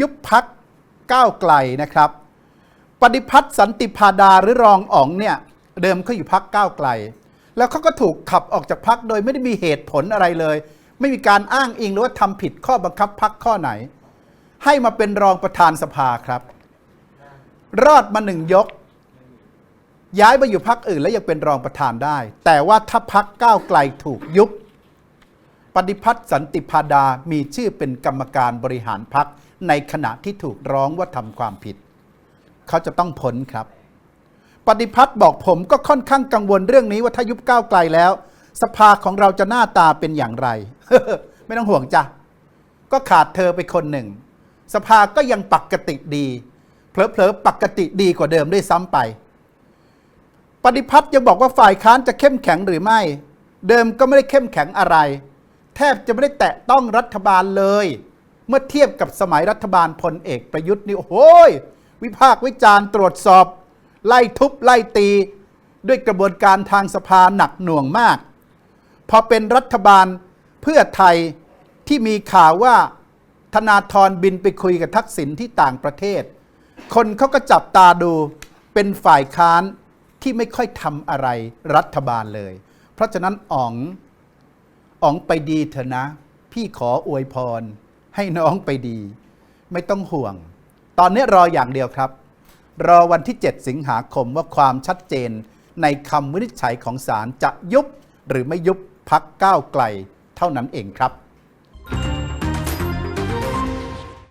ยุบพักก้าวไกลนะครับ ปฏิพัฒน์สันติพาดาหรือรองอ๋องเนี่ยเดิมเขาอยู่พักก้าวไกล แล้วเขาก็ถูกขับออกจากพักโดยไม่ได้มีเหตุผลอะไรเลย ไม่มีการอ้างอิงหรือว่าทำผิดข้อบังคับพักข้อไหน ให้มาเป็นรองประธานสภาครับ รอดมาหนึ่งยก ย้ายไปอยู่พักอื่นแล้วยังเป็นรองประธานได้ แต่ว่าถ้าพักก้าวไกลถูกยุบ ปฏิพัฒน์สันติพาดามีชื่อเป็นกรรมการบริหารพักในขณะที่ถูกร้องว่าทำความผิด เขาจะต้องพ้นครับ ปฏิพัฒน์บอกผมก็ค่อนข้างกังวลเรื่องนี้ว่าถ้ายุบก้าวไกลแล้ว สภาของเราจะหน้าตาเป็นอย่างไร ไม่ต้องห่วงจ้ะ ก็ขาดเธอไปคนหนึ่ง สภาก็ยังปกติดีเผลอๆปกติดีกว่าเดิมด้วยซ้ำไป ปฏิพัฒน์ยังบอกว่าฝ่ายค้านจะเข้มแข็งหรือไม่ เดิมก็ไม่ได้เข้มแข็งอะไร แทบจะไม่ได้แตะต้องรัฐบาลเลย เมื่อเทียบกับสมัยรัฐบาลพลเอกประยุทธ์นี่โอ้โหยวิพากษ์วิจารณ์ตรวจสอบ ไล่ทุบไล่ตี ด้วยกระบวนการทางสภาหนักหน่วงมาก พอเป็นรัฐบาลเพื่อไทยที่มีข่าวว่าธนาธรบินไปคุยกับทักษิณที่ต่างประเทศ คนเขาก็จับตาดูเป็นฝ่ายค้านที่ไม่ค่อยทำอะไรรัฐบาลเลย เพราะฉะนั้นอ๋อง อ๋องไปดีเถอะนะ พี่ขออวยพร ให้น้องไปดี ไม่ต้องห่วง ตอนนี้รออย่างเดียวครับ รอวันที่ 7 สิงหาคมว่าความชัดเจนในคำวินิจฉัยของศาลจะยุบหรือไม่ยุบพักก้าวไกลเท่านั้นเองครับ